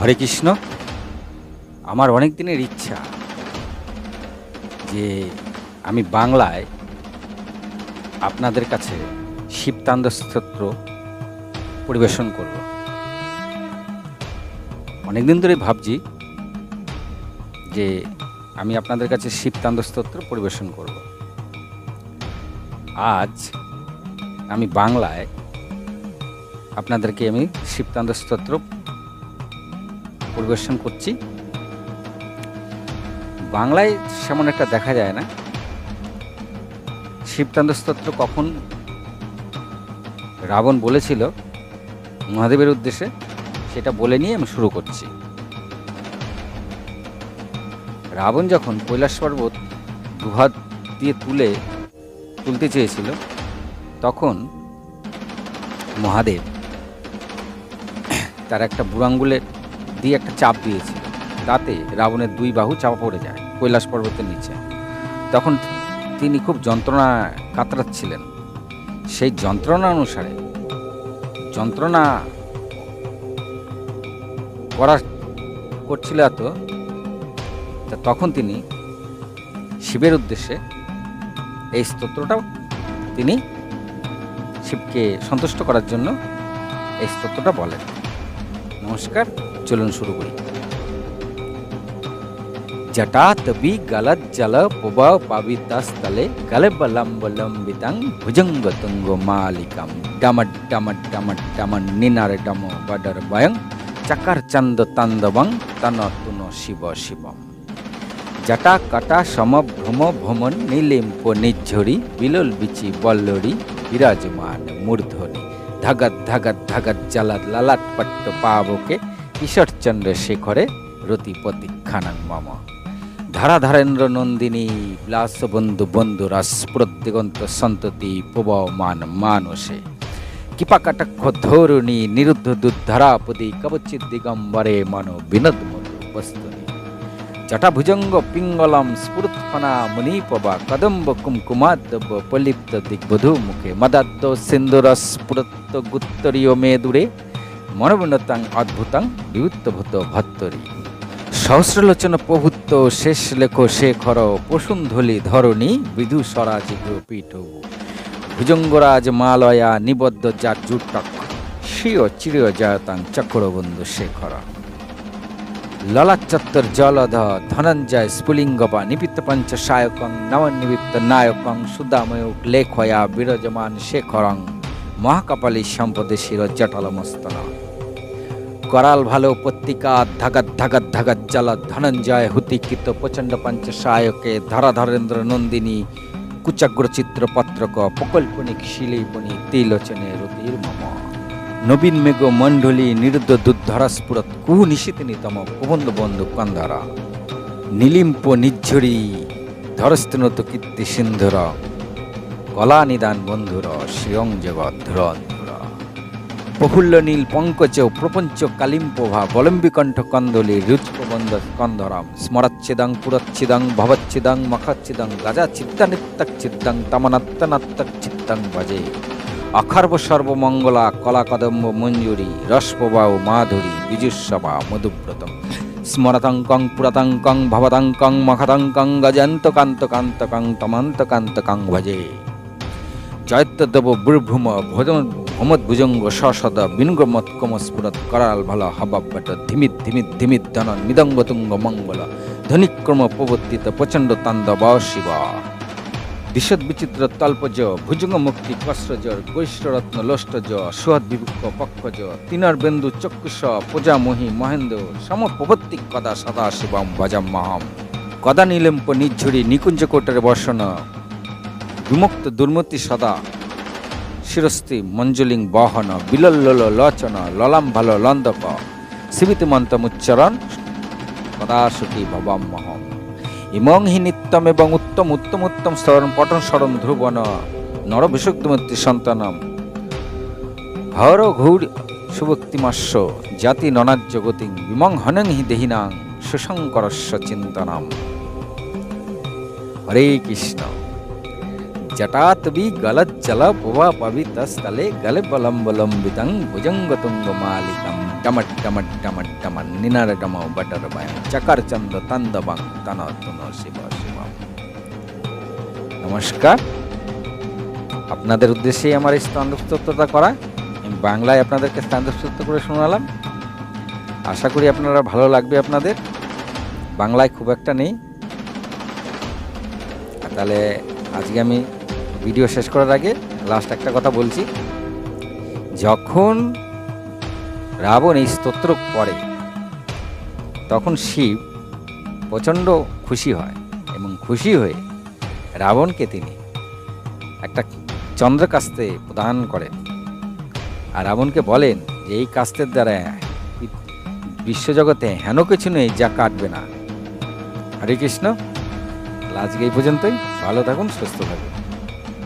হরে কৃষ্ণ। আমার অনেক দিনের ইচ্ছা যে আমি বাংলায় আপনাদের কাছে শিবতান্ড স্তোত্র পরিবেশন করব। অনেকদিন ধরে ভাবছি যে আমি আপনাদের কাছে শিবতান্ড স্তোত্র পরিবেশন করব। আজ আমি বাংলায় আপনাদেরকে আমি শিবতান্ড স্তোত্র পরিবেশন করছি। বাংলায় সেমন একটা দেখা যায় না। শিবতান্ড স্তোত্র কখন রাবণ বলেছিল মহাদেবের উদ্দেশ্যে, সেটা বলে নিয়ে আমি শুরু করছি। রাবণ যখন কৈলাস পর্বত দুহাত দিয়ে তুলে তুলতে চেয়েছিল, তখন মহাদেব তার একটা বুড়াঙ্গুলের দিয়ে একটা চাপ দিয়েছিল তাতে রাবণের দুই বাহু চাপা পড়ে যায়, কৈলাস পর্বতের নিচে। তখন তিনি খুব যন্ত্রণা কাতরাচ্ছিলেন। সেই যন্ত্রণা অনুসারে যন্ত্রণা করা করছিল এত তা তখন তিনি শিবের উদ্দেশ্যে এই স্তোত্রটাও তিনি শিবকে সন্তুষ্ট করার জন্য এই স্তোত্রটা বলেন। নমস্কার। চলুন শুরু করি। জটাতবি গলত জল পুব পাবিতস্থলে গলবলম্বলম্বিতং ভুজঙ্গতুঙ্গ মালিকম। ডমট ডমট ডমট ডমন নিনার ডম বডর বয়ং চকর চন্দ তন্দবং তন তুন শিব শিবম। জটা কটা সমভ্রম ভ্রমণ নীলিম্প নিঝরি বিলোল বিচি বল্লরি বিরাজমান মূর্ধনি ধগত ধগত ধগত জলদ ললাট পট্ট পাবকে ঈশ্বরচন্দ্র শেখরে রতিপতি খানং মম। ধারাধারেন্দ্র নন্দিনী বিলাস বন্ধু বন্ধু রাসপ্রদিগন্ত সন্ততি পবমান মানসে কিপাকটক্ষ ধরুণী নিরুদ্ধ দুধরাপদি কবচিত দিগম্বরে মনো বিনোদ জটাভুজঙ্গ পিঙ্গলম স্ফুরৎফনা মুনিপবা কদম্ব কুমকুমাদ্দব পলিপ্ত দিগ্বধূ মুখে। মদাদ্দ সিন্দুর স্ফুরত্ত গুত্তরীয় মেদুরে মনোবিনতাং অদ্ভুতাং বিউত্তভূত ভত্তরী। সহস্রলোচন প্রভুত্ব শেষ লেখ শেখর পশুন্ধলি ধরণী বিধু স্বরাজিত পীঠ ভুজঙ্গরাজ মালয়া নিবদ্ধ যার জুটক স্বীয় চিরীয় জয়তাং চক্রবন্ধু শেখর। ললাচত্বর জলধ ধনঞ্জয় স্ফুলিঙ্গপা নিপিত্ত পঞ্চ সায়কং নবনিবৃত্ত নায়কং সুদাময় লেখয়া বিরাজমান শেখরং। মহাকপালী সম্পদে শির জটলমস্তন করাল ভালো পত্রিকা ধাগাত ধাগাত ধাগাত জল ধনঞ্জয় হুতিকৃত প্রচণ্ড পঞ্চ সায়কে ধরাধরেন্দ্র নন্দিনী কুচাগ্র চিত্র পত্রক প্রকল্পনিক শিলীপনি তিলোচনে রতির মম নবীন মেঘ মণ্ডলী নিরুদ্ধ দুধরাস্ফুরত কুহু নিশিতিনিতম প্রবন্ধ বন্ধু কন্ধারা নীলিম্প নিঝরি ধরস্তিনত কীর্তি সিন্ধুর কলা নিদান বন্ধুর শ্রিয়ং জগৎ ধুরন্ধুর প্রফুল্ল নীল পঙ্কজ প্রপঞ্চ কালিম্পভা বলম্বিকণ্ঠ কন্দলি রুচপ্রবন্ধ স্কন্ধরাম স্মরচ্ছিদং পুরচ্ছিদং ভবচ্ছিদং মখচ্ছিদং গাজা চিত্তানিত্তক চিত্তং তমনত্তনত্তক চিত্তং ভজে। অখর্ব সর্বমঙ্গলা কলা কদম্ব মঞ্জুরি রসপ্রবাহ মাধুরী বিজুসভা মধুব্রত স্মরতং কং পুরতং কং ভবতং কং মখতং কং গজন্ত কান্ত কান্ত কং তমন্ত কান্ত কং ভজে। জয়ত্তদেব বুর্ভুম ভোজন ভমদ ভুজঙ্গ সসদ বিনুগমত কমস্ফুরত করাল ভালো হবাব্বট ধিমিত ধিমিত ধিমিত ধন মৃদঙ্গ তুঙ্গ মঙ্গল ধনিক্রম প্রবর্তিত প্রচণ্ড তাণ্ডব শিব। দিশদ বিচিত্র তল্পজ ভুজঙ্গ মুক্তি কষ্টজ গৈষ্ঠরত্ন লোষ্টজ সুহদ বিভুক্ত পক্ষজ তিনর বিন্দু চক্ষুষ প্রজামহি মহেন্দ্র সমপ্রবর্তিক কদা সদা শিবম ভজম মহম। কদা নীলম্প নিঝুরি নিকুঞ্জ কোটের বর্ষণ বিমুক্ত দুর্মতি সদা। শিরস্তি মঞ্জুলিং বহন বিলল্ল লচন ললাম ভালো লন্দক শিবিতমন্তমুচ্চরণ কদাশুকি ভবম মহম। ইমং হি নিত্যম এবং উত্তম উত্তম উত্তম স্তরণ পটন স্মরণ ধ্রুবন নরভিষুক্তমূর্তি সন্তানম। হর ঘৌর সুভক্তিমাস্য, জাতি ননাজ্য গতিং, বিমং হনং হি দেহিনাং সুশঙ্করস্য চিন্তনম। হরে কৃষ্ণ। ডমট ডমন নিনার ডম বটর বায় চকার চন্দ তন্দবাং তন তন শিব শিব নমস্কার আপনাদের উদ্দেশ্যেই আমার এই স্থানস্তত্বতা করা। আমি বাংলায় আপনাদেরকে স্থানস্তত্ব করে শোনালাম। আশা করি আপনারা ভালো লাগবে আপনাদের। বাংলায় খুব একটা নেই। তাহলে আজকে আমি ভিডিও শেষ করার আগে লাস্ট একটা কথা বলছি। যখন রাবণ এই স্তোত্র পড়ে, তখন শিব প্রচণ্ড খুশি হয় এবং খুশি হয়ে রাবণকে তিনি একটা চন্দ্রকাস্তে প্রদান করেন। আর রাবণকে বলেন যে, এই কাস্তের দ্বারা বিশ্বজগতে হেন কিছু নেই যা কাটবে না। হরে কৃষ্ণ। আজকে এই পর্যন্তই। ভালো থাকুন, সুস্থ থাকুন।